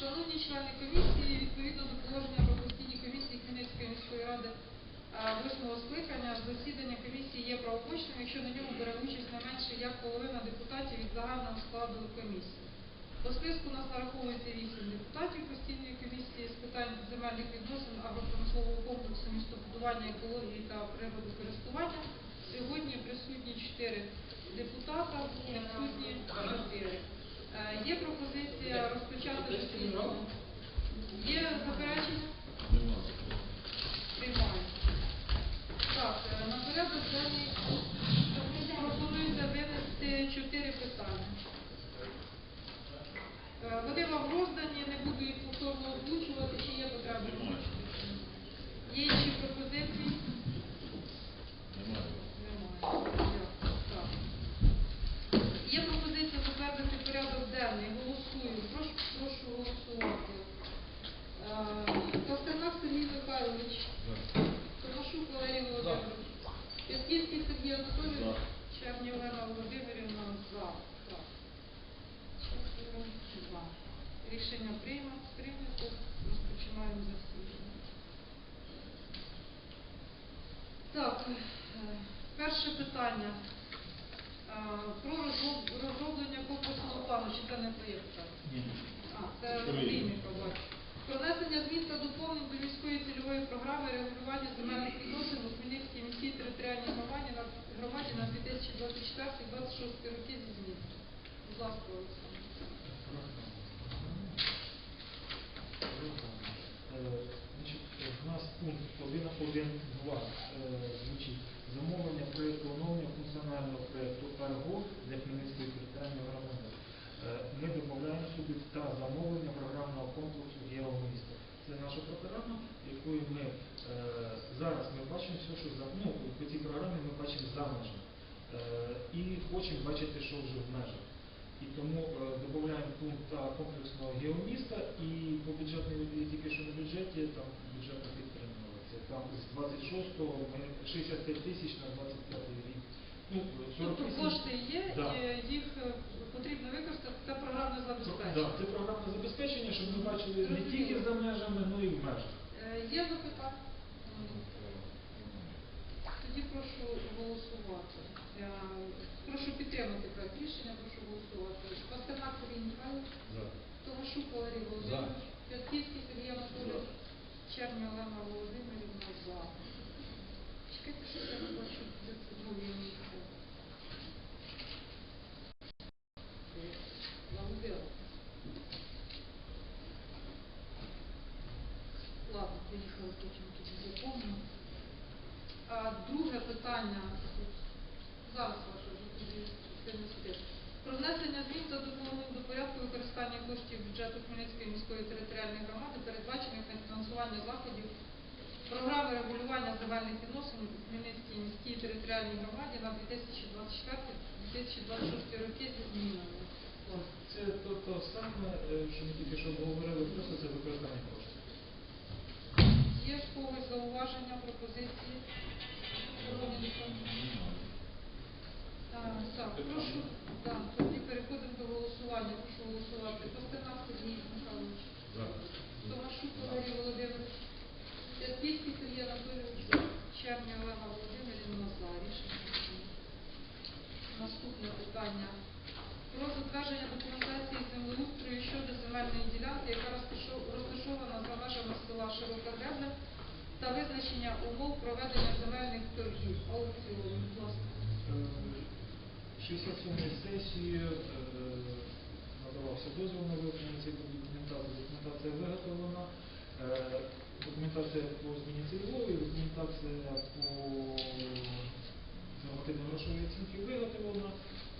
Шановні члени комісії, відповідно до положення про постійні комісії Хмельницької міської ради восьмого скликання, засідання комісії є правопочним, якщо на ньому бере участь не менше як половина депутатів від загального складу комісії. По списку у нас нараховується 8 депутатів постійної комісії з питань земельних відносин, агропромислового комплексу, містобудування, екології та природокористування. Сьогодні присутні 4 депутата, відсутні 4. Розпочати. Є заперечення? Приймаю. Так, е, на порядок денний пропонується винести чотири питання. Е, Вони вам роздані, не буду їх повторно озвучувати, чи є потреба. Є інші пропозиції? Немає. Дякую. Так. Є пропозиція затвердити порядок денний. Голосую. Прошу, прошу голосувати. Е, Костенак Сергій Михайлович. Томашук Валерій Володимирович. П'ятківський Сергій Анатолійович. Черні Олена Володимирівна. За. Так. Четверо. За. Рішення прийма- прийнято. Розпочинаємо засідання. Так, е, перше питання. Про розроблення комплексного плану, чи це не проєкт? так? А, це Олійника, бачу. Про внесення змін та доповнень до міської цільової програми регулювання земельних відносин у Хмельницькій міській територіальній громаді на громаді на 2024-2026 роки зі змін. Будь ласка, Олександр. Е, значить, У нас пункт 1.1.2 е, звучить замовлення проєкту оновлення функціонального проєкту РГО для Хмельницької територіальної громади. Е, Ми додаємо сюди та замовлення програмного комплексу «Геомісто». Це наша програма, якою ми е, зараз ми бачимо все, що за ну, по цій програмі ми бачимо за межами. І хочемо бачити, що вже в межах. І тому додаємо пункт комплексного геоміста і по бюджетній тільки що на бюджеті там бюджетна підтримувала. Там з 26-го 65 тисяч на 25 рік. Ну, Тобто кошти є, Да. і їх потрібно використати, це програмне Да, забезпечення. це програмне забезпечення, щоб ми бачили не тільки за межами, але і в межах. Е, Є запитання? Тоді прошу голосувати. Я прошу підтримати проект рішення, прошу голосувати. Пастернак Сергій Михайлович, Томашук Валерій Володимирович, П'ятківський Сергій Анатолійович, Черня Олена Володимирівна за. Чекайте, що не бачу. А, друге питання. Зараз ваше тоді. Про внесення змін та доповнень до порядку використання коштів бюджету Хмельницької міської територіальної громади, передбачених на фінансування заходів програми регулювання земельних відносин у Хмельницькій міській територіальній громаді на 2024-2026 роки зі змінами. Це то, то саме, е, що ми тільки що говорили, просто це використання коштів. Є в когось зауваження, пропозиції? Так, Так, прошу, так, тоді переходимо до голосування. Прошу голосувати. Пастернак Сергій Михайлович. Томашук Валерій Володимирович. П'ятвійський Сергій Анатолійович. Черня Олена Володимирівна за. Рішення. прийнято. Наступне питання. Про затвердження документації землеустрою щодо земельної ділянки, яка розташо- розташована за межами села Широка Гребля та визначення умов проведення земельних торгів. Аукціону. Будь ласка. 67 сесії е, надавався дозвіл на виготовлення цієї документації. Документація виготовлена. Е, Документація по зміні цільової, документація по нормативно-грошовій оцінці виготовлена.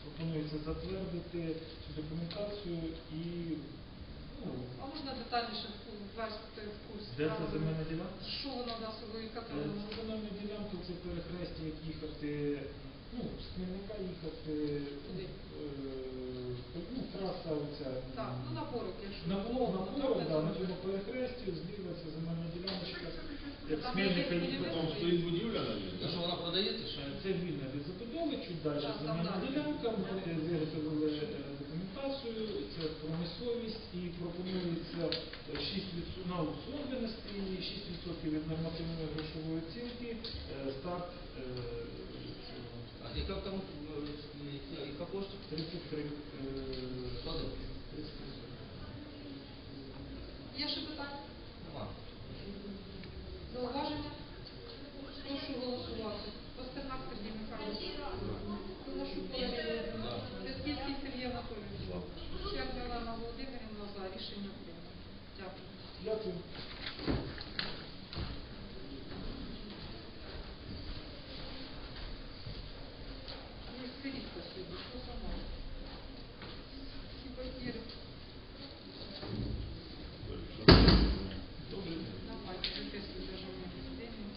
Пропонується затвердити цю документацію і А можна детальніше ввести в курс? де це земельна ділянка? Що вона яка Е, там? Це земельна ділянка, це перехрестя, як їхати, ну, з Хмельника їхати, Куди? е, ну, траса оця. Так, ну на порок, якщо. На поло, на Ну, так, да, на цьому перехресті, зліва ця земельна діляночка, як Там Хмельника є їхати. Там стоїть будівля, навіть. А що вона продається? Що? Це вільна від забудови, чуть далі Так, там земельна далі. ділянка, ми виготовили е, це промисловість і пропонується 6% на винести і 6% від нормативної грошової оцінки е, старт е, цього А яка там е, яка- площа? 33 е, Соток? 33 Є ще питання? Нема. Зауваження? Прошу голосувати. Пастернак Сергій Михайлович. Солошук Валерій Володимирович. Петківський Сергій Анатолійович. Щерба Олена Володимирівна за. Рішення прийнято. Дякую. Дякую. Ну, істеричка сьогодні, що сама? Всі папіри. Давайте, записуйте, що ми будемо.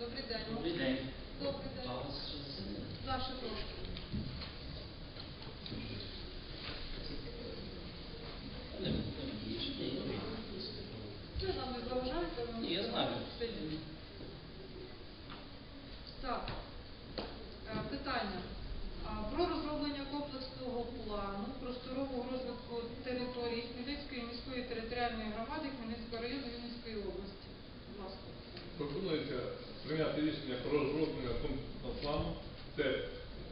Добрий день. Добрий день. Добрий день. А у вас щось? Даше трошки. Не, не більше, ні, ні. Ви нам не заважаєте, ви Ні, я знаю. сидіть. Так, Е, питання. А, Про розроблення комплексного плану просторового розвитку території Хмельницької міської територіальної громади Хмельницького району Вінницької області. Будь ласка. Пропонується прийняти рішення про розроблення комплексного плану. Це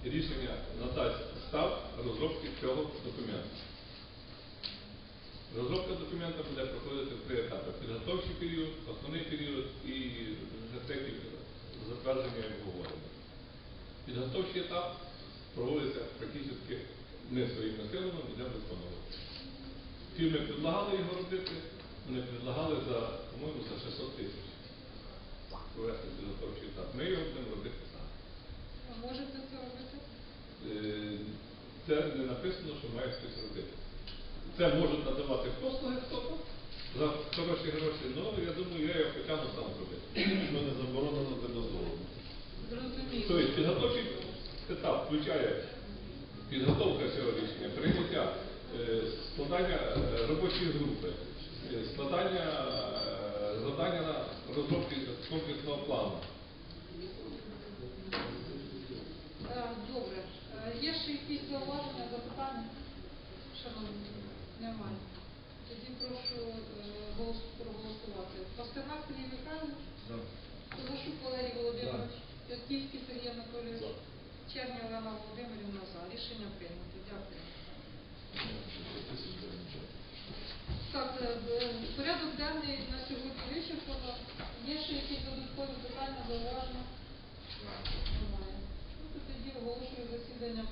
рішення надасть старт розробки цього документу. Розробка документа буде проходити в три етапи. Підготовчий період, основний період і третій затвердження і обговорення. Підготовчий етап проводиться практично ми своїми силами будемо виконувати. Фірми предлагали його робити, вони предлагали за, по-моєму, за 600 тисяч провести підготовчий етап. Ми його будемо робити самі. Ви можете це робити? Е, Це не написано, що має хтось робити. Це можуть надавати послуги хто-то за хороші гроші, але я думаю, я його потягну сам зробити. Що не заборонено, це дозволено. Зрозуміло. Тобто підготовчий етап включає підготовка цього рішення, прийняття, е, складання е, робочої групи, складання завдання на комплексного плану. Е, Добре. Е, Є ще якісь зауваження, запитання? Шановні, немає. Тоді прошу е, голос- проголосувати. Пастернак Сергій Михайлович, Солошук Валерій Володимирович, П'ятківський Сергій Анатолійович, Черня Олена Володимирівна за. Рішення прийнято. Дякую. Так, порядок денний на сьогодні вичерпано. Є ще якісь додаткові питання, зауваження? Немає. Ну, тоді оголошую засідання